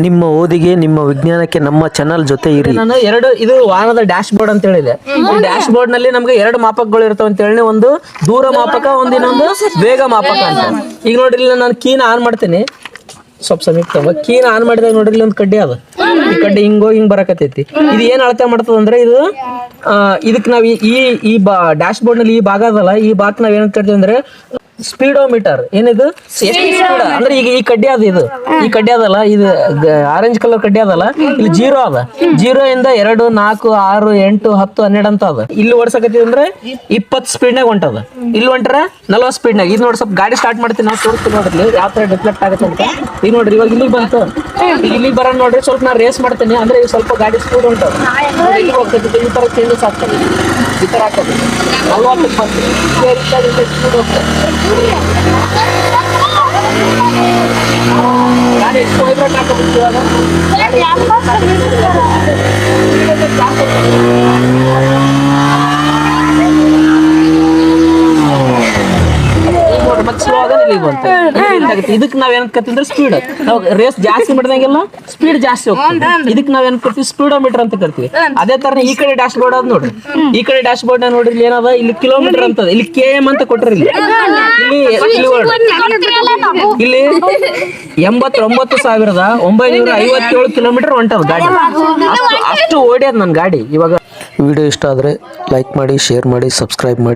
ನಿಮ್ಮ ಓದಿಗೆ ನಿಮ್ಮ ವಿಜ್ಞಾನಕ್ಕೆ ನಮ್ಮ ಚಾನಲ್ ಜೊತೆ ಇರಿ. ನಾನು ಎರಡು ಇದು ವಾಹನದ ಡ್ಯಾಶ್ ಬೋರ್ಡ್ ಅಂತ ಹೇಳಿದೆ. ಈ ಡ್ಯಾಶ್ ಬೋರ್ಡ್ನಲ್ಲಿ ನಮ್ಗೆ ಎರಡು ಮಾಪಕಗಳು ಇರ್ತಾವ ಅಂತ ಹೇಳಿ ಒಂದು ದೂರ ಮಾಪಕ ಒಂದು ಇನ್ನೊಂದು ವೇಗ ಮಾಪಕ ಅಂತ. ಈಗ ನೋಡ್ರಿ ಇಲ್ಲಿ ನಾನು ಕೀನ ಆನ್ ಮಾಡ್ತೀನಿ. ಸ್ವಲ್ಪ ಸಮೀಪ ಕೀನ್ ಕೀನ ಆನ್ ಮಾಡಿದಾಗ ನೋಡ್ರಿ ಇಲ್ಲಿ ಒಂದು ಕಡ್ಡಿ ಅದು. ಈ ಕಡ್ಡಿ ಹಿಂಗೋ ಹಿಂಗ್ ಬರಕತ್ತೈತಿ. ಇದು ಏನ್ ಅಳತೆ ಮಾಡ್ತದ ಅಂದ್ರೆ ಇದು ಆ, ಇದಕ್ ನಾವ್ ಈ- ಈ ಈ ಬಾ ಡ್ಯಾಶ್ ಬೋರ್ಡ್ನಲ್ಲಿ ಈ ಭಾಗ ಅದಲ್ಲ ಈ ಭಾಗ ನಾವ್ ಏನಂತ ಹೇಳ್ತೀವಿ ಅಂದ್ರೆ ಸ್ಪೀಡೋಮೀಟರ್. ಏನಿದು? ಎಷ್ಟು ಸ್ಪೀಡ್ ಅಂದ್ರೆ ಈಗ ಈ ಕಡ್ಡಿ ಅದ ಇದು. ಈ ಕಡ್ಡಿ ಅದಲ್ಲ ಇದು ಆರೆಂಜ್ ಕಲರ್ ಕಡ್ಡಿ ಅದಲ್ಲ. ಇಲ್ಲಿ ಜೀರೋ ಅದ. ಜೀರೋ ಇಂದ ಎರಡು ನಾಲ್ಕು ಆರು ಎಂಟು ಹತ್ತು ಹನ್ನೆರಡು ಅಂತ ಅದ. ಇಲ್ಲಿ ಓಡ್ಸಕತ್ತೀವಿ ಅಂದ್ರೆ ಇಪ್ಪತ್ತು ಸ್ಪೀಡ್ನಾಗ ಹೊಂಟದ. ಇಲ್ಲಿ ಹೊಂಟ್ರ ನಲ್ವತ್ತು ಸ್ಪೀಡ್ನಾಗ ಇದು ನೋಡಿ ಸ್ವಲ್ಪ ಗಾಡಿ ಸ್ಟಾರ್ಟ್ ಮಾಡ್ತೀನಿ. ನಾವು ತೋರಿಸ್ತೀವಿ ನೋಡ್ರಿ. ಯಾವ ತರ ಡಿಫ್ಲೆಕ್ಟ್ ಆಗುತ್ತೆ ಅಂತ. ಈಗ ನೋಡ್ರಿ ಇವಾಗ ಇಲ್ಲಿ ಬಂತು. ಇಲ್ಲಿ ಬರ ನೋಡ್ರಿ. ಸ್ವಲ್ಪ ನಾ ರೇಸ್ ಮಾಡ್ತೀನಿ. ಅಂದ್ರೆ ಈಗ ಸ್ವಲ್ಪ ಗಾಡಿ ಸ್ಪೀಡ್ ಹೊಂಟದ ಇಲ್ಲಿ ಹೋಗ್ತೈತಿ ಈ ತರ ಚೇಂಜಸ್ ಆಗ್ತದೆ. ಈ ತರ ಆಗ್ತದೆ ನಲ್ವತ್ತಕ್ಕೆ ಬಂತು ಸ್ಪೀಡ್ ಹೋಗ್ತದೆ. ಗಾಡಿ ಎಷ್ಟು ವೈಬ್ರೇಟ್ ಹಾಕೋಬೇಕು ಇವಾಗ ಈಗ ನೋಡ್ರಿ ಮತ್ತೆ ಸ್ಲೋ ಆಗ ಇಲ್ಲಿಗೆ ಬಂತು ಇದಾಗುತ್ತೆ ಇದಕ್ಕೆ ನಾವ್ ಏನ್ ಕತ್ತಿದ್ರೆ ಸ್ಪೀಡ್ ನಾವು ರೇಸ್ ಜಾಸ್ತಿ ಮಾಡಿದಂಗೆಲ್ಲ ಸ್ಪೀಡ್ ಜಾಸ್ತಿ ಹೋಗ್ತದೆ. ಇದಕ್ಕೆ ನಾವ್ ಏನ್ ಕರ್ತೀವಿ ಸ್ಪೀಡೋಮೀಟರ್ ಅಂತ ಕರ್ತೀವಿ. ಅದೇ ತರ ಈ ಕಡೆ ಡ್ಯಾಶ್ ಬೋರ್ಡ್ ಅದ್ ನೋಡ್ರಿ. ಈ ಕಡೆ ಡ್ಯಾಶ್ ಬೋರ್ಡ್ ನೋಡ್ರಿ ಇಲ್ಲಿ ಏನದ? ಇಲ್ಲಿ ಕಿಲೋಮೀಟರ್ ಅಂತದ. ಇಲ್ಲಿ ಕೆ ಎಂ ಅಂತ ಕೊಟ್ರಿ ಇಲ್ಲಿ. ಇಲ್ಲಿ ಎಂಬತ್ತೊಂಬತ್ತು ಸಾವಿರದ ಒಂಬೈನೂರ ಐವತ್ತೇಳು ಕಿಲೋಮೀಟರ್ ಹೊಂಟದ ಗಾಡಿ. ಅಷ್ಟು ಅಷ್ಟು ಓಡ್ಯದ ನನ್ನ ಗಾಡಿ. ಇವಾಗ ವಿಡಿಯೋ ಇಷ್ಟ ಆದರೆ ಲೈಕ್ ಮಾಡಿ ಶೇರ್ ಮಾಡಿ ಸಬ್ಸ್ಕ್ರೈಬ್ ಮಾಡಿ.